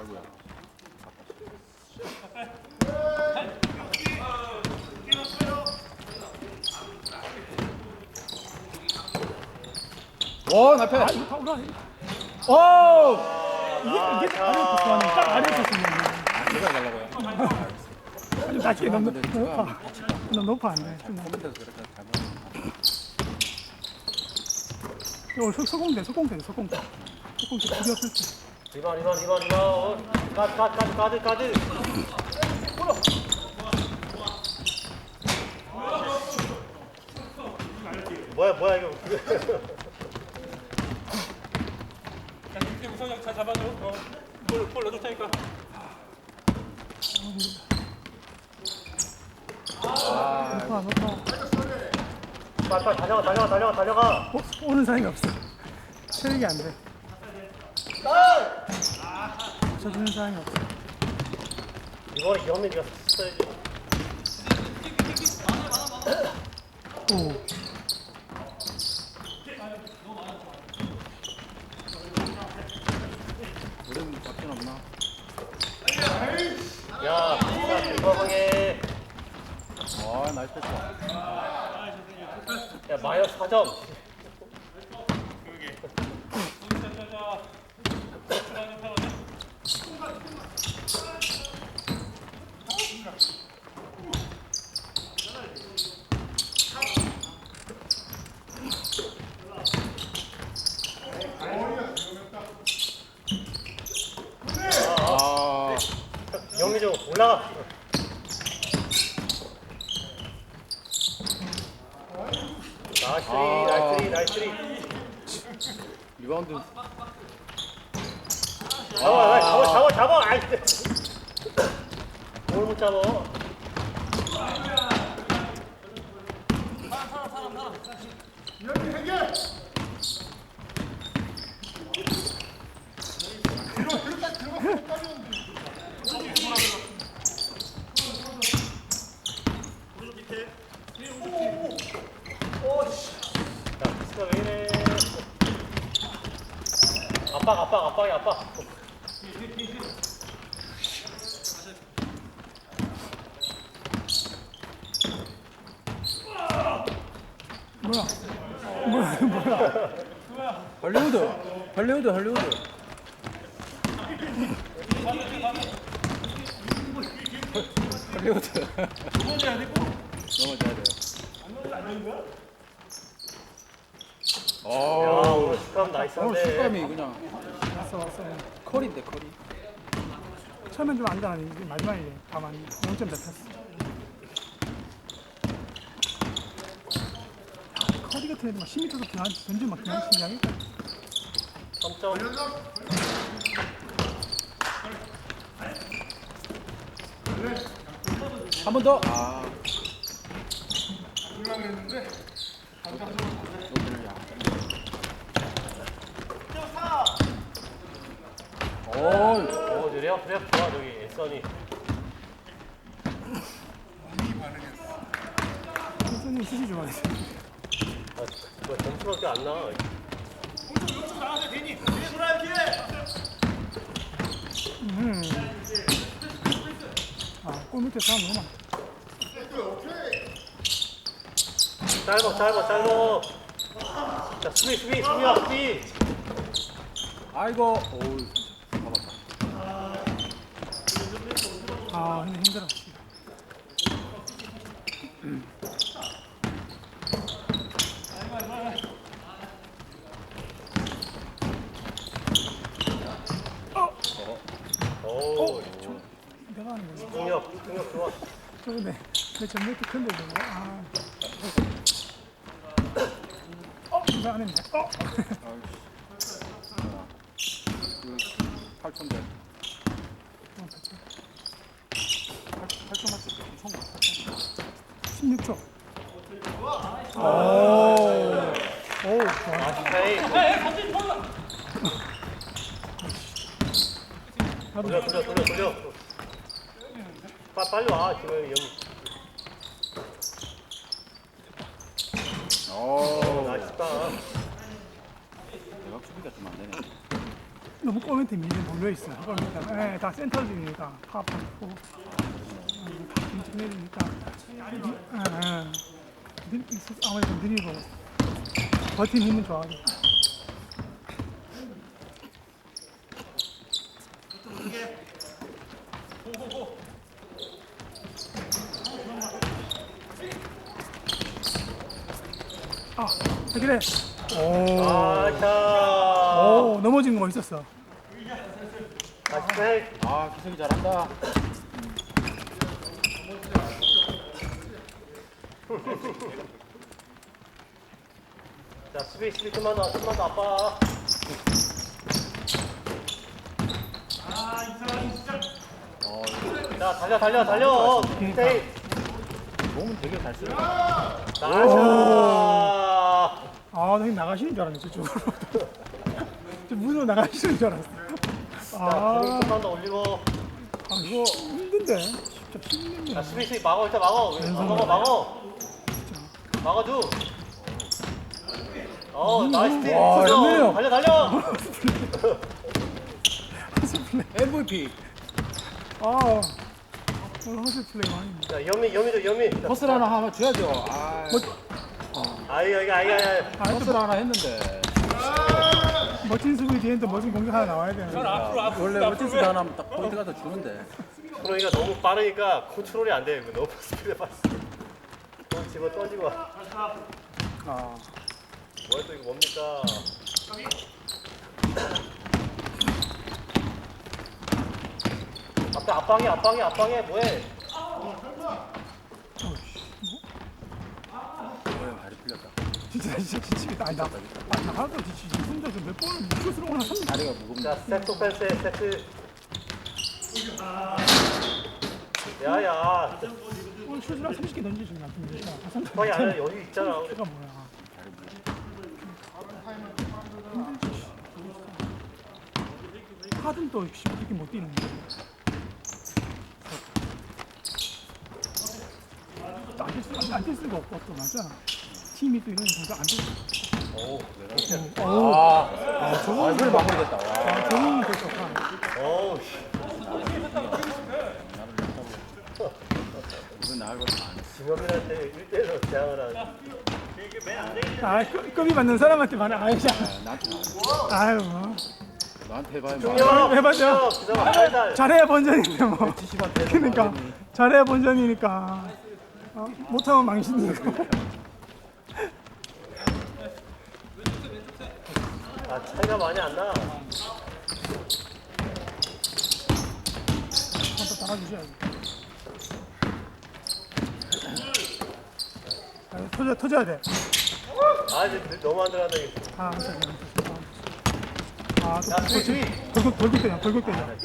아이고야. 와, 나패. 아 이거 파울 아니? 오! 이게 이게 아래에서 좋아하는 딱 아래에서 좋아하는 내가 가려고요. 좀 낮게 너무 근데 너무 제가 높아 너무 높아 안 돼 좀 컴퓨터에서 그렇게 잘못. 소- 소공대 소공대 소공대 소공대 두개 없을 때 리바 리바 리바 리바 어, 가드 가드 가드 가드 뭐야 뭐야 이거 높아 높아 빨리 빨리 달려가 달려가 달려가 달려가 어, 오는 사람이 없어 체력이 안돼 쳐주는 사람이 없어. 이번에 기현민이가 써야지. 오. 우리는 밖에 없나? 야 대박하게 와, 나이스 패스. 야 마이너스 4점 좀 올라가 나이스 아. 나이스 나이스 리바운드. 잡아 잡아 잡아 잡아 아이 뭘못 잡아 야, 미스가 왜 이래? 압박, 압박, 압박이 압박. 뭐야 뭐야 뭐야 할리우드. 할리우드, 할리우드. 할리우드. 넘어져야 돼요. 야, 어, 오늘 습관 오늘 나이스한데. 식감이 그냥 왔어 왔어 컬인데 컬이. 처음엔 좀 안전하니 마지막에 가만 0점 잡혔어 커리 같은 애들 막 10m도 그냥 던지 막 그냥 신기하니까 3점. 한 번 더. 아. 오, 오, 드레어 드레어 좋아, 저기, 앤서니. 선생님 수시 아, 뭐 점수밖에 안 나. 음. 아 골 밑에 사람 너무 많다 짧아, 짧아, 짧아. 자, 수비, 수비, 수비야, 수비. 아이고. 오, 잡았다. 아 힘들어 오, 내가 하는 거지 능력, 좋아. 저근데 내 전력도 큰데 이거 아 어? 이거 안 했네 어? 그 8천 대. 8천 맞지? 총 8천. 16초 오 오 좋아 아, 헤이. 돌려, 돌려, 돌려, 돌려. 빠, 빨리 와, 지금 영. 오, 나이스다. 내가 수비가 좀 안 되네. 너무 꼬멘트 미리 몰려있어. 그러니까, 예, 다 센터들이니까, 파파고, 김치 내리니까, 예, 예. 아무래도 느리고, 버티는 힘은 좋아하고. 그래. 오. 아, 자. 오, 넘어진 거 있었어. 다시. 아 기석이 잘한다. 자, 수비, 수비 좀만 더, 좀만 더 아빠. 어 자, 달려, 달려, 달려. 김태희. 몸은 되게 잘 쓰네. 나이스. 아, 너희 나가시는 줄 알았네, 저쪽으로. 저 문으로 나가시는 줄 알았어. 자, 아, 더 올리고. 아, 이거 힘든데. 진짜 힘든데. 자, 수비, 수비, 막어, 일단 막어. 아, 막어, 막어. 막아줘. 어, 나이스 팀. 와, 수정. 연민이 달려, 달려. MVP. 아, 오늘 허스 플레이 많이. 자, 연미, 연미도 연미. 퍼스를 하나 하면 줘야죠. 아 아이, 아이, 아이, 아이. 아, 또 퍼스를 하나 했는데. 멋진 수비 뒤에 또 멋진 공격 하나 나와야 되는데. 원래 멋진 수비 하나 하면 딱 포인트가 더 주는데. 그러니까 너무 빠르니까 컨트롤이 안 돼. 이거 너무 스피드 빠르. 또 집어 떠지고. 와. 아, 뭐야 또 이거 뭡니까? 앞에 앞방에 앞방에 앞방에 뭐해? 오늘 발이 풀렸다. 진짜, 진짜 지치겠다. 아니, 나, 아, 나가도 지치지. 혼자서 몇 번을 오나 3 다리가 무겁네. 자 세트 펜스 세트. 야야 오늘 한 30개 던지신 것 같은데. 아, 30개. 거의 안에 여유 있잖아. 우리. 가 뭐야. 하든 또 씨, 이렇게 못 뛰는데. 안뛸 수가 없고 또 맞잖아. 팀이 또 이런 동작 안뛸 수. 오. 아, 아 저거 이걸 마무리됐다. 와. 아, 더 좋다. 어우 씨. 안 해. 김현민한테 1대1로 제안을 하는. 아, 급- 급이 받는 사람한테 말해. 아이자. 나한테 나- 아유, 뭐. 나한테 해봐야 뭐. 중요. 해봤죠? 잘해야 번전인데 뭐. 그러니까 잘해야 본전이니까 어? 못하면 망신이고 아 차이가 많이 안 나. 한번 따라주셔야지 아, 터져, 터져야 돼 아 이제 너무 안 들어간다 이거. 아, 안 터져, 안 터져. 아, 또야 수비 수비. 돌격, 돌격대냐, 돌격대냐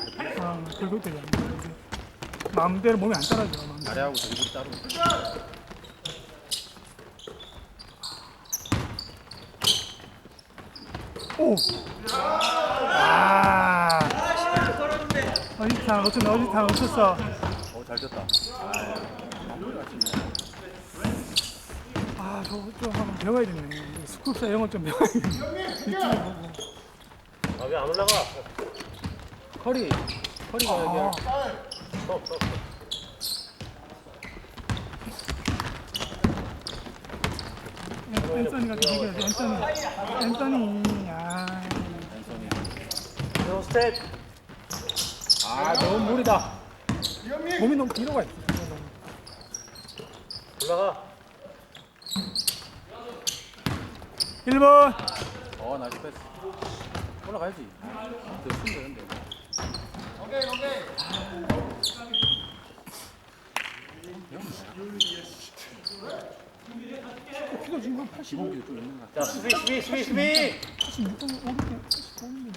아, 돌격대냐 마음대로 몸이 안 따라줘 마음대로. 나래하고 드리블 따로. 오! 아! 어지타, 어쩌나, 어지타, 어쳤어 어잘 됐다. 아. 아, 저거 좀 한번 배워야겠네. 스쿱사 이런 거좀 배워야겠네. 유튜브 보고. 아왜 안 올라가? 커리. 커리가 아, 여기. 어, 앤서니가 좀 이겨야 돼. 앤서니. 앤서니. 아. 요 스텝. 아 너무 무리다. 몸이 너무 뒤로 가 있어. 올라가. 1번. 어 나이스 패스. 올라가야지. 더 쓰면 되는데. 키가 지금 한 85, 기본기도 좀 있는 것 같아. 자 수비 수비 수비 수비. 86번, 500개, 85면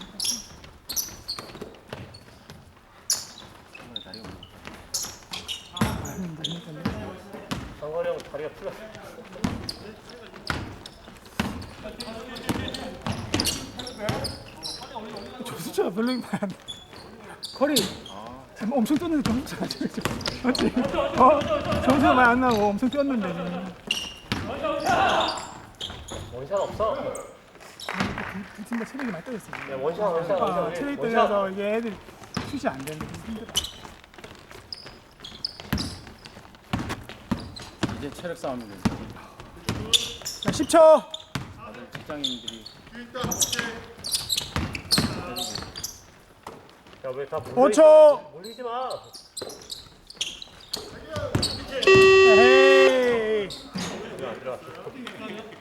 정말 다리가 무겁다. 상관이 형 다리가 풀렸어. 숫자가 별로 많이 안 돼. 커리. 지금 엄청 뛰었는데 점수 잘 지금. 맞지? 어? 점수가 많이 안 나고 엄청 뛰었는데. 원샷 없어. 두팀다 체력이 많이 떨어졌어요. 야, 원샷, 원샷, 아, 원샷. 체력이 원샷. 떨어져서 이게 애들 슛이 안 되는 게 힘들어. 이제 체력 싸움이고 자, 10초. 다들 직장인들이 야, 왜다 오 초. 몰리지 마. Gracias.